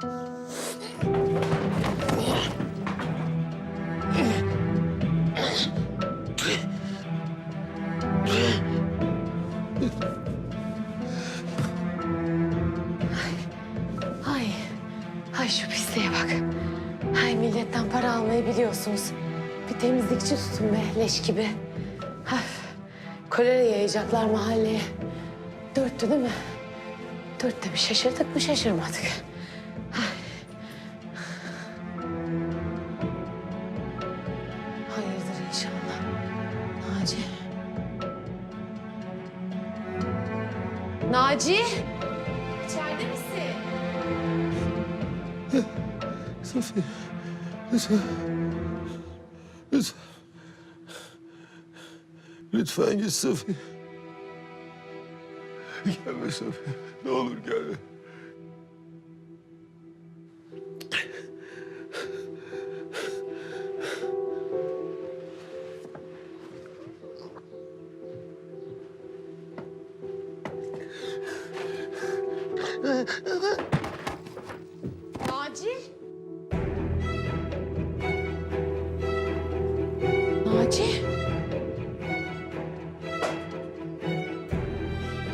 Ay, ay şu pisliğe bak. Ay milletten para almayı biliyorsunuz. Bir temizlikçi tutun be leş gibi. Hah, kolera yayacaklar mahalleye. Dörttü değil mi? Dört tabii şaşırdık mı şaşırmadık. Naci. İçeride misin? Safiye, lütfen. Lütfen. Lütfen git Safiye. Gelme Safiye. Ne olur gelme.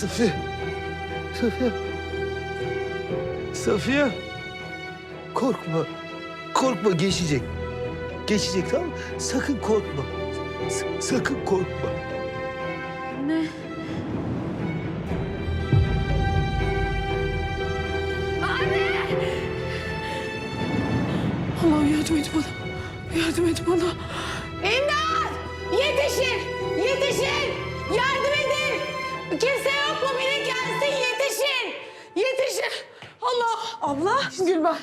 Safiye. Safiye. Safiye. Korkma. Korkma geçecek. Geçecek tamam mı? Sakın korkma. S- sakın korkma. Ne? Allah'ım yardım et bana. Yardım et bana. İmdat! Yetişin! Yetişin! Yardım edin! Kimse yok mu? Biri gelsin yetişin! Yetişin! Allah! Abla. Gülben.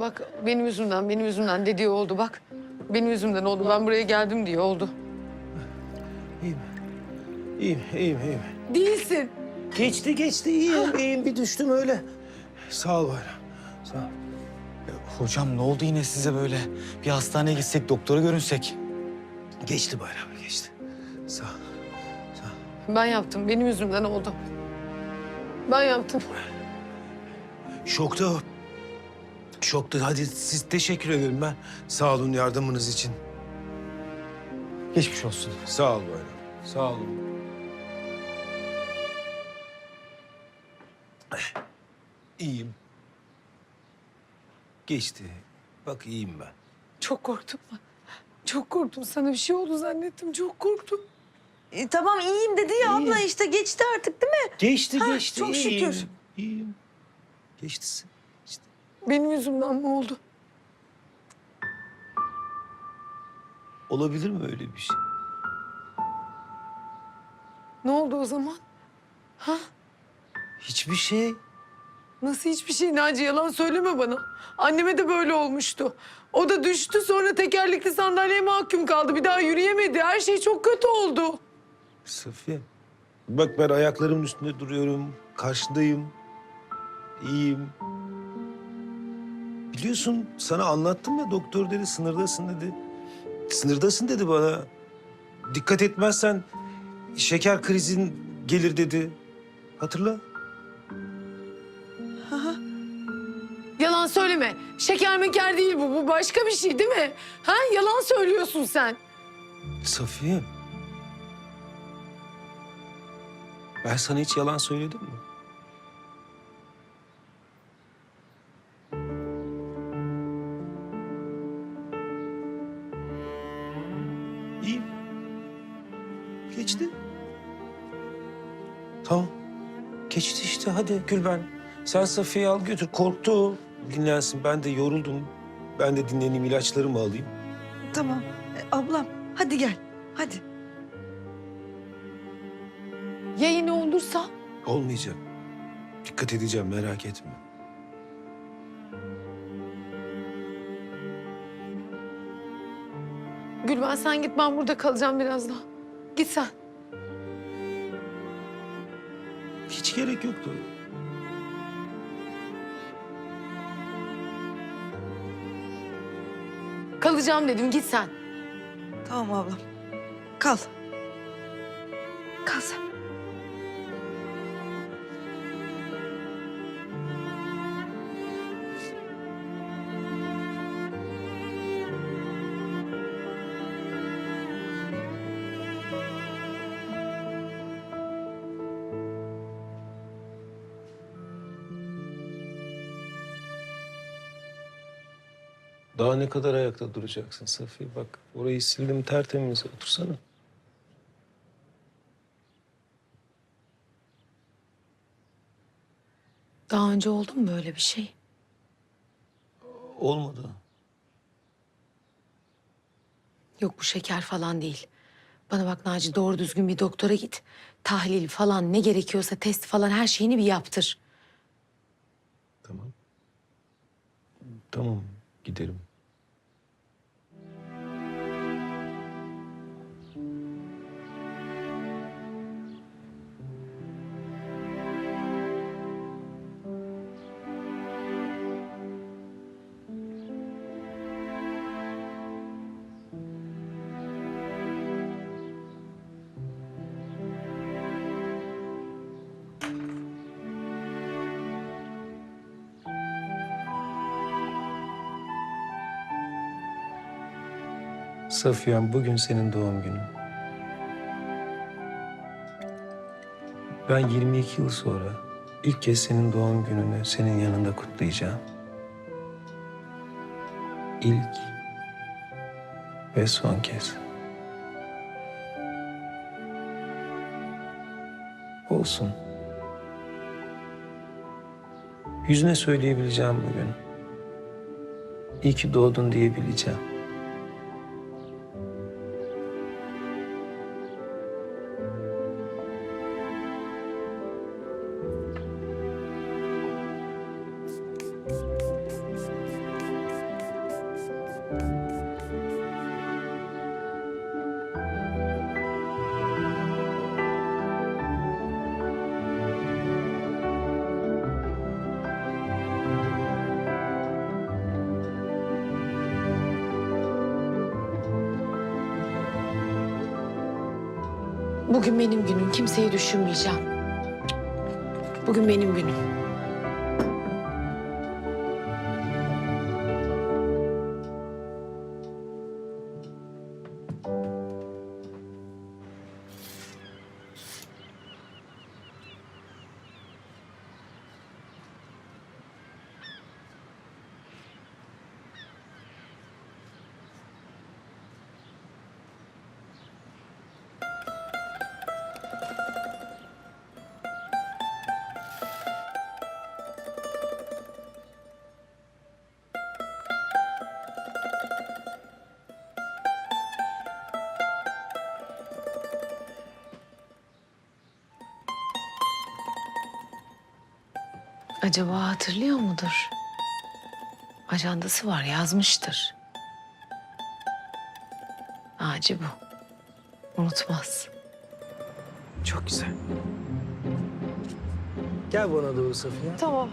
Bak benim yüzümden, benim yüzümden dediği oldu bak. Benim yüzümden oldu. Ben buraya geldim diye oldu. İyiyim. İyiyim, iyiyim, iyiyim. Değilsin. Geçti, geçti. İyiyim, iyiyim. Bir düştüm öyle. Sağ ol Bayram. Sağ ol. Hocam ne oldu yine size böyle? Bir hastaneye gitsek, doktora görünsek. Geçti Bayram, geçti. Sağ ol. Ben yaptım. Benim yüzümden oldu. Ben yaptım. Şokta o. Şokta. Hadi siz teşekkür ederim ben. Sağ olun yardımınız için. Geçmiş olsun. Sağ ol Bayram. Sağ olun. İyiyim. Geçti. Bak iyiyim ben. Çok korktum ben. Çok korktum. Sana bir şey oldu zannettim. Çok korktum. E, tamam iyiyim dedi ya abla işte geçti artık değil mi? Geçti, Ha, geçti. çok iyiyim. şükür. İyiyim. Geçti. İşte. Benim yüzümden mi oldu? Olabilir mi öyle bir şey? Ne oldu o zaman? Hiçbir şey. Nasıl hiçbir şey Naci yalan söyleme bana. Anneme de böyle olmuştu. O da düştü sonra tekerlekli sandalyeye mahkum kaldı. Bir daha yürüyemedi. Her şey çok kötü oldu. Safiye. Bak ben ayaklarımın üstünde duruyorum. Karşındayım. İyiyim. Biliyorsun sana anlattım ya doktor dedi sınırdasın dedi. Sınırdasın dedi bana. Dikkat etmezsen şeker krizin gelir dedi. Hatırla. Yalan söyleme. Şeker meker değil bu. Bu başka bir şey değil mi? Ha? Yalan söylüyorsun sen. Safiye. Ben sana hiç yalan söyledim mi? İyiyim. Geçti. Tamam. Geçti işte hadi Gülben. Sen Safiye'yi al götür. Korktu. Dinlensin. Ben de yoruldum. Ben de dinleneyim ilaçlarımı alayım. Tamam E, ablam hadi gel Olmayacak. Dikkat edeceğim merak etme. Gülben sen git ben burada kalacağım biraz daha. Git sen. Hiç gerek yoktu. Kalacağım dedim git sen. Tamam ablam kal. Kal sen. Daha ne kadar ayakta duracaksın Safiye? Bak orayı sildim tertemiz. Otursana. Daha önce oldu mu böyle bir şey? Olmadı. Yok bu şeker falan değil. Bana bak Naci doğru düzgün bir doktora git. Tahlil falan ne gerekiyorsa test falan her şeyini bir yaptır. Tamam. Tamam giderim. Safiyem bugün senin doğum günün. Ben 22 yıl sonra ilk kez senin doğum gününü senin yanında kutlayacağım. İlk ve son kez. Olsun. Yüzüne söyleyebileceğim bugün. İyi ki doğdun diyebileceğim. Bugün benim günüm. Kimseyi düşünmeyeceğim. Bugün benim günüm. Acaba hatırlıyor mudur? Ajandası var yazmıştır. Naci bu. Unutmaz. Çok güzel. Gel bana doğru Safiye. Tamam.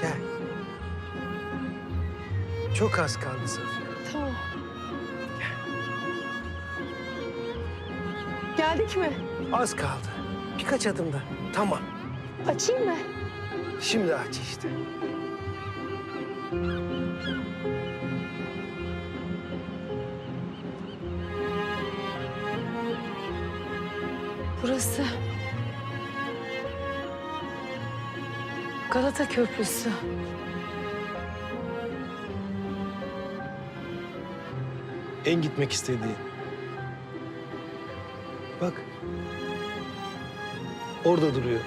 Gel. Çok az kaldı Safiye. Tamam. Geldik mi? Az kaldı. Birkaç adımda. Tamam. Açayım mı? Şimdi aç işte. Burası. Galata Köprüsü. En gitmek istediğin. Bak. Orada duruyor.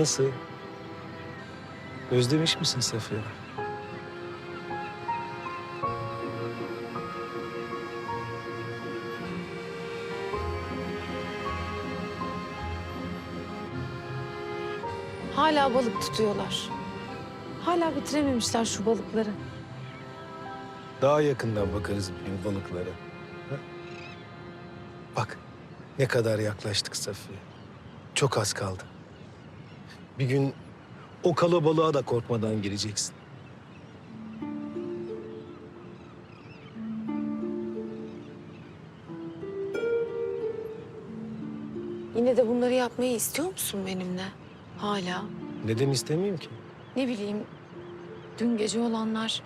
Nasıl? Özlemiş misin Safiye? Hala balık tutuyorlar. Hala bitirememişler şu balıkları. Daha yakından bakarız gün balıklara. ha? Bak ne kadar yaklaştık Safiye. Çok az kaldı. Bir gün o kalabalığa da korkmadan gireceksin. Yine de bunları yapmayı istiyor musun benimle? Hala. Neden istemeyeyim ki? Ne bileyim, dün gece olanlar...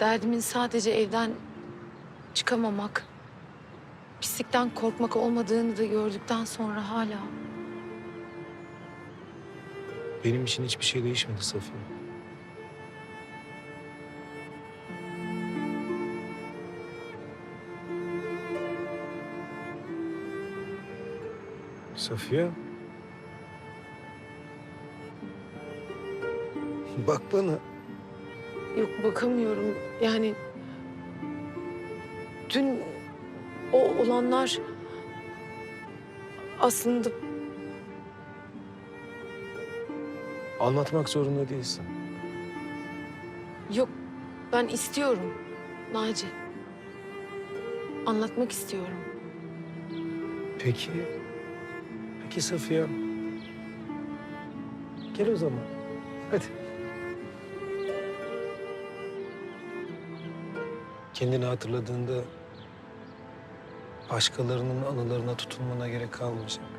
...derdimin sadece evden çıkamamak... ...pislikten korkmak olmadığını da gördükten sonra hala... Benim için hiçbir şey değişmedi Safiye. Safiye. Bak bana. Yok bakamıyorum. Yani dün o olanlar aslında Anlatmak zorunda değilsin. yok ben istiyorum Naci. Anlatmak istiyorum. Peki. Peki Safiye. Gel o zaman. Hadi. Kendini hatırladığında başkalarının anılarına tutulmana gerek kalmayacak.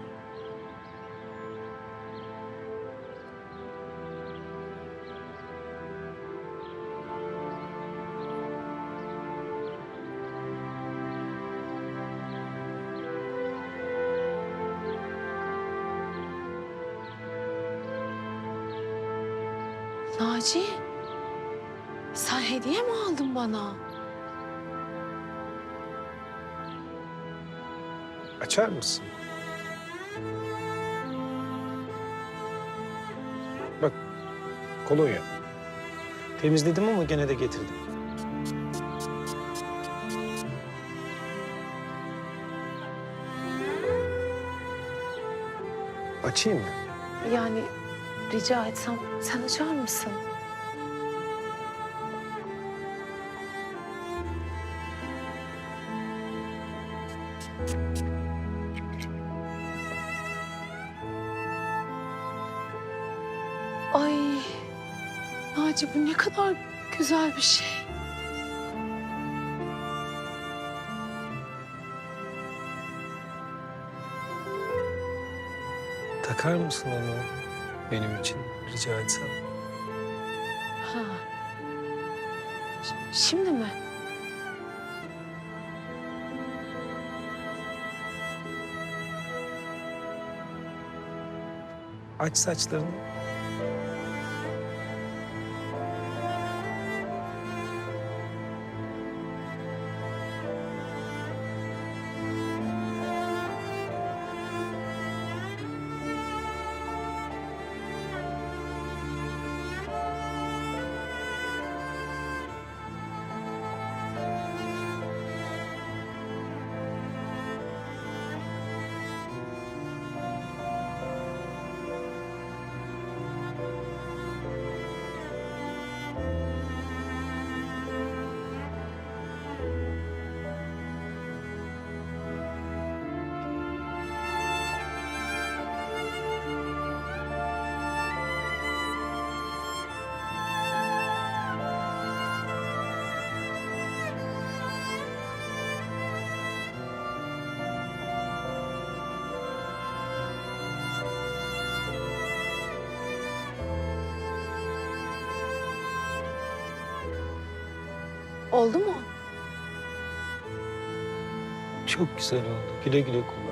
Naci, sen hediye mi aldın bana? Açar mısın? Bak, kolonya. Temizledim ama gene de getirdim. Açayım mı? Yani rica etsem sen açar mısın? Ay Naci bu ne kadar güzel bir şey. Takar mısın onu benim için rica etsem? Ha. Ş- Şimdi mi? Aç saçlarını. Oldu mu? Çok güzel oldu. Güle güle kullan.